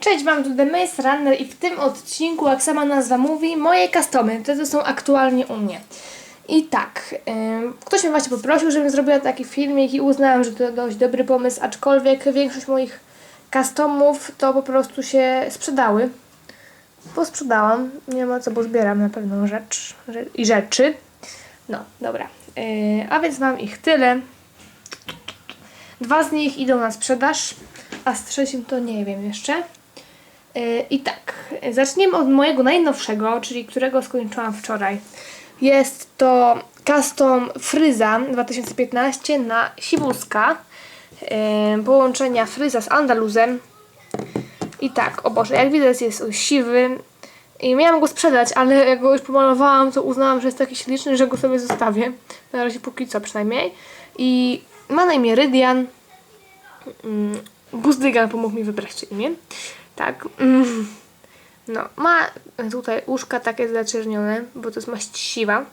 Cześć, mam tu The Maze Runner i w tym odcinku, jak sama nazwa mówi, moje customy, te są aktualnie u mnie. I tak, ym, ktoś mnie właśnie poprosił, żebym zrobiła taki filmik i uznałam, że to dość dobry pomysł, aczkolwiek większość moich customów to po prostu się sprzedały. Posprzedałam, nie ma co, bo zbieram na pewną rzecz i rzeczy. No, dobra. Yy, a więc mam ich tyle. Dwa z nich idą na sprzedaż, a z trzecim to nie wiem jeszcze. Yy, I tak, zaczniemy od mojego najnowszego, czyli którego skończyłam wczoraj. Jest to custom Fryza 2015 na Siwuska. Yy, połączenia Fryza z Andaluzem. I tak, o Boże, jak widać jest siwy. I miałam go sprzedać, ale jak go już pomalowałam, to uznałam, że jest taki śliczny, że go sobie zostawię. Na razie póki co przynajmniej. I ma na imię Rydian. Mm, Buzdygan pomógł mi wybrać imię. Tak. Mm. No, ma tutaj uszka takie zaczernione, bo to jest maść siwa.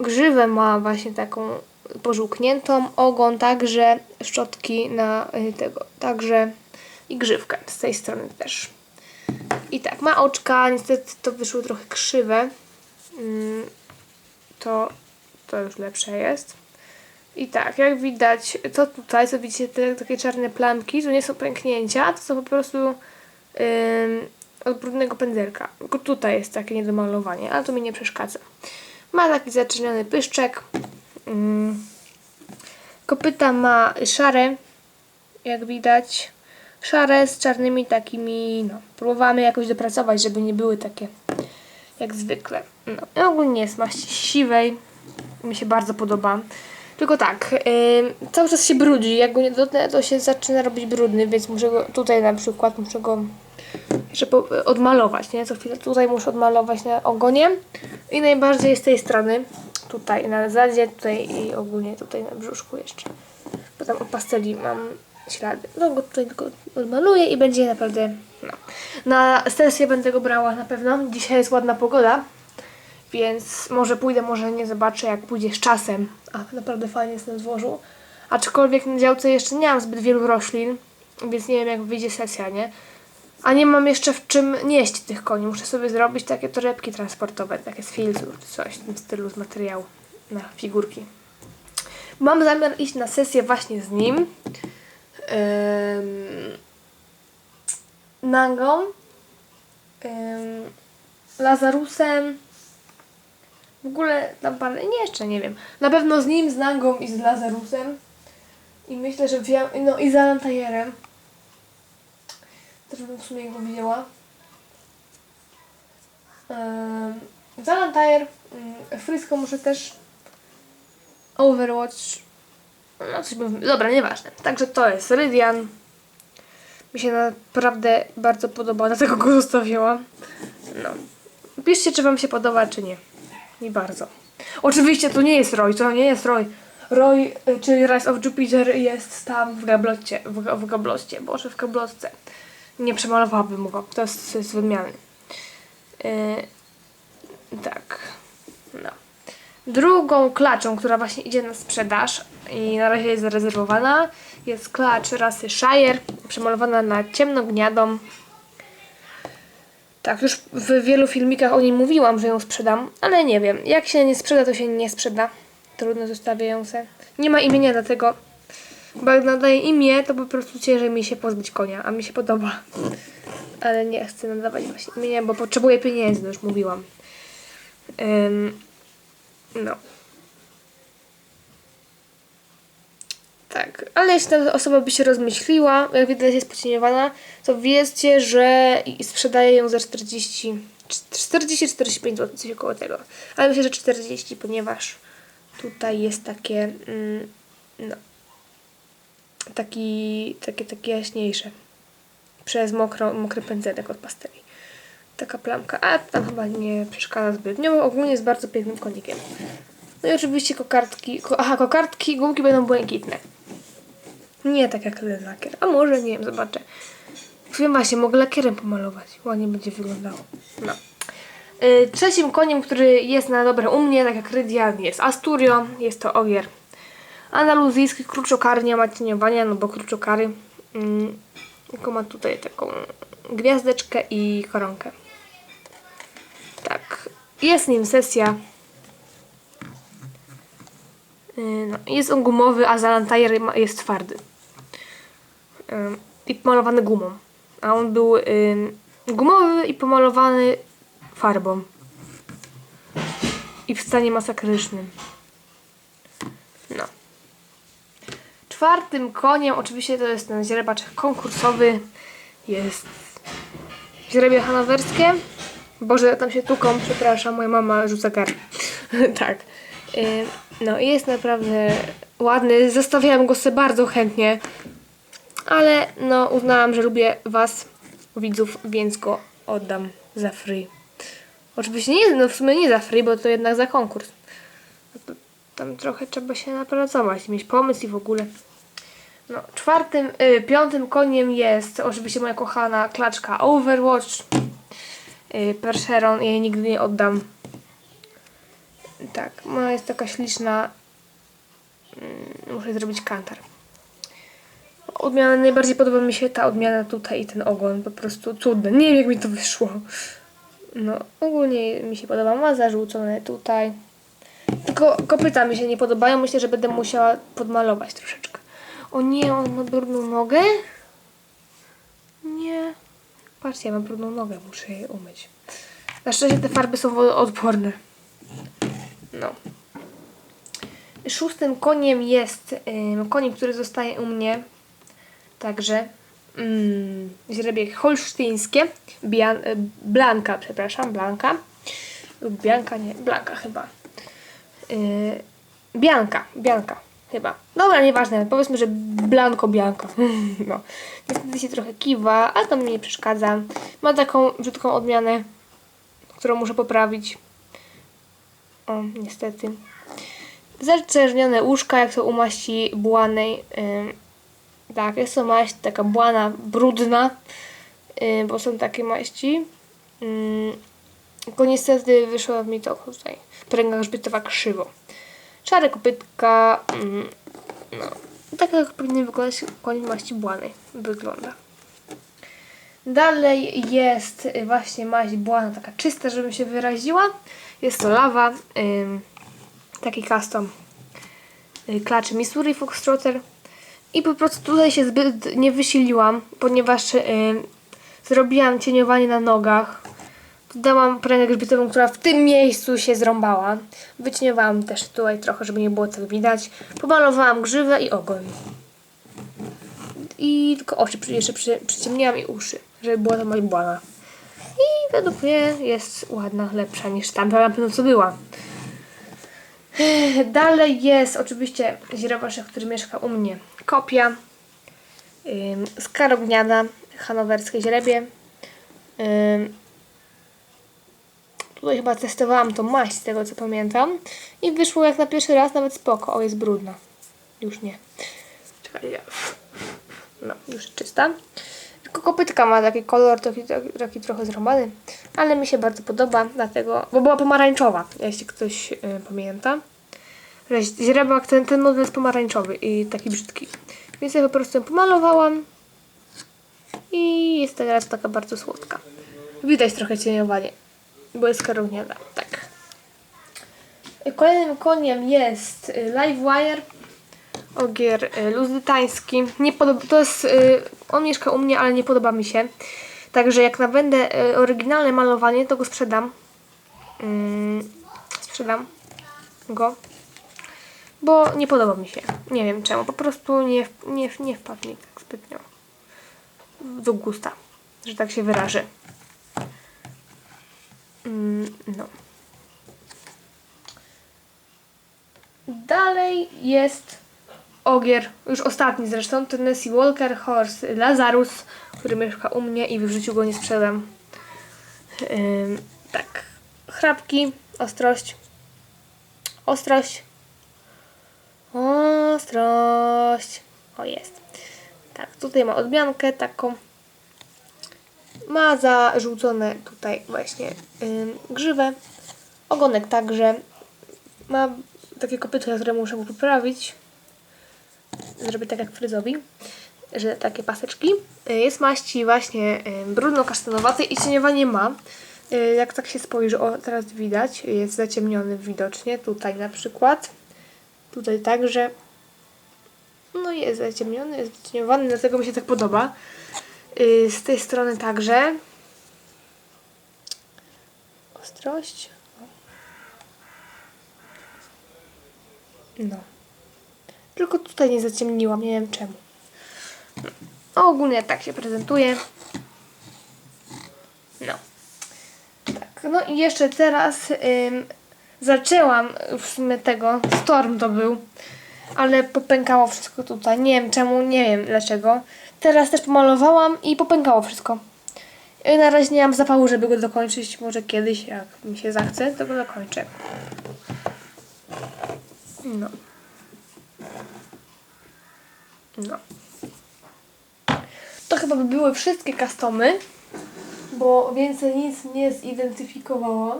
Grzywę ma właśnie taką pożółkniętą, ogon także, szczotki na y, tego, także i grzywkę z tej strony też. I tak, ma oczka, niestety to wyszło trochę krzywe. To, to już lepsze jest. I tak, jak widać, to tutaj, co widzicie, te takie czarne plamki, to nie są pęknięcia, to są po prostu ym, od brudnego pędzelka. Tylko tutaj jest takie niedomalowanie, ale to mi nie przeszkadza. Ma taki zaczerniony pyszczek. Ym, kopyta ma szare, jak widać. Szare z czarnymi takimi, no, próbowamy jakoś dopracować, żeby nie były takie jak zwykle. No, ogólnie jest maści siwej. Mi się bardzo podoba. Tylko tak, ym, cały czas się brudzi. Jak go nie dotknę, to się zaczyna robić brudny, więc muszę go tutaj na przykład muszę go jeszcze odmalować, nie? Co chwilę tutaj muszę odmalować na ogonie. I najbardziej z tej strony, tutaj na zadzie, tutaj i ogólnie tutaj na brzuszku jeszcze. Bo tam od pasteli mam ślady. No go tutaj tylko odmaluję i będzie naprawdę, no. Na sesję będę go brała na pewno. Dzisiaj jest ładna pogoda. Więc może pójdę, może nie zobaczę, jak pójdzie z czasem. A naprawdę fajnie jest na dworzu. Aczkolwiek na działce jeszcze nie mam zbyt wielu roślin, więc nie wiem, jak wyjdzie sesja, nie? A nie mam jeszcze w czym nieść tych koni. Muszę sobie zrobić takie torebki transportowe, takie z filtru, czy coś w tym stylu, z materiału na figurki. Mam zamiar iść na sesję właśnie z nim. Ym, Nangą. Ym, Lazarusem. W ogóle tam parę, nie jeszcze nie wiem. Na pewno z nim, z Nangą i z Lazarusem. I myślę, że wziąłem, no i z Alantajerem. Też bym w sumie go widziała. Um, z Alantajer, um, Frisco może też Overwatch. No coś bym, dobra, nieważne. Także to jest Rydian. Mi się naprawdę bardzo podoba, dlatego go zostawiłam. No. Piszcie, czy wam się podoba, czy nie. Mi bardzo. Oczywiście to nie jest Roy, to nie jest Roy. Roy, y, czyli Rise of Jupiter jest tam w gablocie, w, w gablocie, boże, w gablotce. Nie przemalowałabym go, to jest, to jest wymiany. Yy, tak, no. Drugą klaczą, która właśnie idzie na sprzedaż i na razie jest zarezerwowana, jest klacz rasy Shire, przemalowana na ciemnogniadą. Tak, już w wielu filmikach o niej mówiłam, że ją sprzedam, ale nie wiem. Jak się nie sprzeda, to się nie sprzeda. Trudno zostawię ją se. Nie ma imienia dlatego, bo jak nadaję imię, to po prostu ciężej mi się pozbyć konia, a mi się podoba. Ale nie chcę nadawać właśnie imienia, bo potrzebuję pieniędzy, no już mówiłam. Ym, no. Tak, ale jeśli ta osoba by się rozmyśliła, jak widać jest pocieniowana, to wiedzcie, że sprzedaję ją za 40, 40-45 zł, coś około tego. Ale myślę, że 40, ponieważ tutaj jest takie, mm, no, taki, takie, takie jaśniejsze. Przez mokro, mokry pędzelek od pasteli. Taka plamka, a tam chyba nie przeszkadza zbytnio, ogólnie jest bardzo pięknym konikiem. No i oczywiście kokardki, ko, aha, kokardki, gumki będą błękitne. Nie tak jak ten lakier. A może, nie wiem, zobaczę. Wiem właśnie, mogę lakierem pomalować. Ładnie będzie wyglądało. No. Yy, trzecim koniem, który jest na dobre u mnie, tak jak Rydian, jest Asturio. Jest to ogier andaluzyjski, kruczokary, nie ma cieniowania, no bo kruczokary. Mm, Tylko ma tutaj taką gwiazdeczkę i koronkę. Tak. Jest nim sesja. Yy, No, jest on gumowy, a Zalantajer jest twardy. I pomalowany gumą. A on był gumowy i pomalowany farbą. I w stanie masakrycznym. No. Czwartym koniem, oczywiście to jest ten źrebaczek konkursowy, jest źrebie hanowerskie. Boże, tam się tuką, przepraszam, moja mama rzuca gar. tak. No i jest naprawdę ładny. Zostawiałam go sobie bardzo chętnie, ale no uznałam, że lubię Was, widzów, więc go oddam za free. Oczywiście nie, no w sumie nie za free, bo to jednak za konkurs. Tam trochę trzeba się napracować, mieć pomysł i w ogóle. No, czwartym, y, piątym koniem jest oczywiście moja kochana klaczka Overwatch. Y, Percheron, jej nigdy nie oddam. Tak, ona jest taka śliczna. Mm, Muszę zrobić kantar. Odmiana, najbardziej podoba mi się ta odmiana tutaj i ten ogon. Po prostu cudny. Nie wiem jak mi to wyszło. No, ogólnie mi się podoba. Ma zarzucone tutaj. Tylko kopyta mi się nie podobają. Myślę, że będę musiała podmalować troszeczkę. O nie, on ma brudną nogę? Nie. Patrzcie, ja mam brudną nogę. Muszę jej umyć. Na szczęście te farby są wodoodporne. No. Szóstym koniem jest ym, koniem, który zostaje u mnie. Także mm, źrebie holsztyńskie. Bian, y, Blanka, przepraszam, Blanka. Lub Bianka, nie, Blanka chyba. Yy, Bianka, Bianka chyba. Dobra, nieważne, powiedzmy, że Blanko Bianka. no. Niestety się trochę kiwa, ale to mi nie przeszkadza. Ma taką brzydką odmianę, którą muszę poprawić. O, niestety. Zaczernione łóżka, jak to u maści błanej. Ym, tak, jest to maść taka błana, brudna, yy, bo są takie maści. Yy, tylko niestety wyszło mi to tutaj. Pręga grzbietowa krzywo. Szare kopytka. Mm, no. Tak jak powinien wyglądać koń maści błanej. Wygląda. Dalej jest y, właśnie maść błana, taka czysta, żebym się wyraziła. Jest to lawa. Taki custom y, klaczy Missouri Foxtrotter. I po prostu tutaj się zbyt nie wysiliłam, ponieważ y, zrobiłam cieniowanie na nogach. Dałam pręgę grzbietową, która w tym miejscu się zrąbała. Wycieniowałam też tutaj trochę, żeby nie było tak widać. Pomalowałam grzywę i ogon. I tylko oczy jeszcze przy, przyciemniłam i uszy, żeby była to moja błana. I według mnie jest ładna, lepsza niż tamta na pewno co była. Dalej jest oczywiście źrebaszek, który mieszka u mnie. Kopia karogniana, hanowerskie źrebie. Tutaj chyba testowałam tą maść, z tego co pamiętam. I wyszło jak na pierwszy raz nawet spoko. O, jest brudna. Już nie. Czekaj, ja. No, już czysta. Tylko kopytka ma taki kolor, taki, taki trochę zrąbany. Ale mi się bardzo podoba, dlatego... Bo była pomarańczowa, jeśli ktoś y, pamięta. Że źrebak, ten, ten model jest pomarańczowy i taki brzydki. Więc ja po prostu ją pomalowałam. I jest teraz taka bardzo słodka. Widać trochę cieniowanie, bo jest karogniana. Tak. Kolejnym koniem jest y, Livewire. Ogier y, luzytański. Nie podoba, to jest, y, on mieszka u mnie, ale nie podoba mi się. Także jak nabędę y, oryginalne malowanie, to go sprzedam. Ym, sprzedam go. Bo nie podoba mi się. Nie wiem czemu. Po prostu nie, nie, nie wpadł mi tak zbytnio do gusta, że tak się wyrażę. Mm, no. Dalej jest ogier, już ostatni zresztą, Tennessee Walker Horse Lazarus, który mieszka u mnie i w życiu go nie sprzedam. Ym, tak. Chrapki, ostrość. Ostrość. Ostrość. O, jest. Tak, tutaj ma odmiankę taką. Ma zarzucone tutaj właśnie ym, grzywę. Ogonek także. Ma takie kopyto, które muszę mu poprawić. Zrobię tak jak fryzowi. że takie paseczki. Y, Jest maści właśnie y, brudno-kasztanowatej i cieniowanie ma. Y, Jak tak się spojrzy, o teraz widać, jest zaciemniony widocznie, tutaj na przykład. Tutaj także. No jest zaciemniony, jest wycieniowany, dlatego mi się tak podoba. Z tej strony także. Ostrość. No. Tylko tutaj nie zaciemniłam, nie wiem czemu. No, ogólnie tak się prezentuje. No. Tak, no i jeszcze teraz ym, zaczęłam w sumie tego, Storm to był, ale popękało wszystko tutaj. Nie wiem czemu, nie wiem dlaczego. Teraz też pomalowałam i popękało wszystko. I na razie nie mam zapału, żeby go dokończyć. Może kiedyś, jak mi się zachce, to go dokończę. No. No. To chyba by były wszystkie customy, bo więcej nic nie zidentyfikowałam.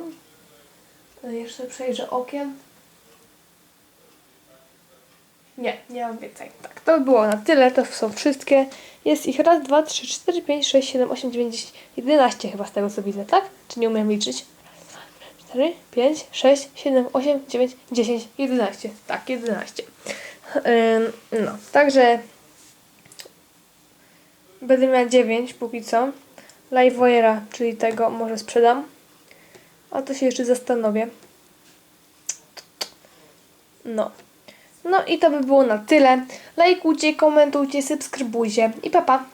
Jeszcze przejrzę okiem. Nie, nie mam więcej. Tak, to by było na tyle. To są wszystkie. Jest ich raz, dwa, trzy, cztery, pięć, sześć, siedem, osiem, dziewięć, dziesięć, jedenaście chyba z tego co widzę, tak? Czy nie umiem liczyć? 4, 5, 6, 7, 8, 9, 10, 11. Tak, 11. No, także będę miała 9 póki co. Livewira, czyli tego może sprzedam. A to się jeszcze zastanowię. No. No i to by było na tyle. Lajkujcie, komentujcie, subskrybujcie i pa pa.